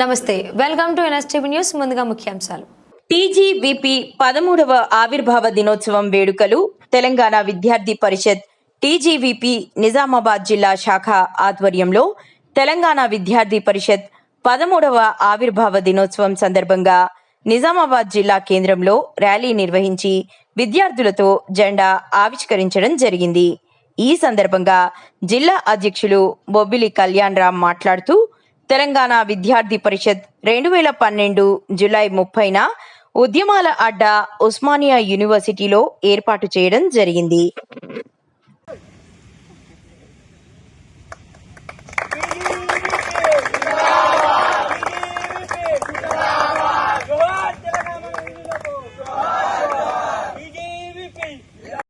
నమస్తే welcome to NSTV news ముందుగా ముఖ్యాంశాలు. టీజీవీపీ పదమూడవ ఆవిర్భావ దినోత్సవం వేడుకలు తెలంగాణ విద్యార్థి పరిషత్ టీజీవీపీ నిజామాబాద్ జిల్లా శాఖ ఆధ్వర్యంలో తెలంగాణ విద్యార్థి పరిషత్ పదమూడవ ఆవిర్భావ దినోత్సవం సందర్భంగా నిజామాబాద్ జిల్లా కేంద్రంలో ర్యాలీ నిర్వహించి విద్యార్థులతో జెండా ఆవిష్కరించడం జరిగింది. ఈ సందర్భంగా జిల్లా అధ్యక్షులు బొబ్బిలి కళ్యాణ్ రామ్ మాట్లాడుతూ తెలంగాణ విద్యార్థి పరిషత్ రెండు వేల పన్నెండు జులై ముప్పైన ఉద్యమాల అడ్డా ఉస్మానియా యూనివర్సిటీలో ఏర్పాటు చేయడం జరిగింది.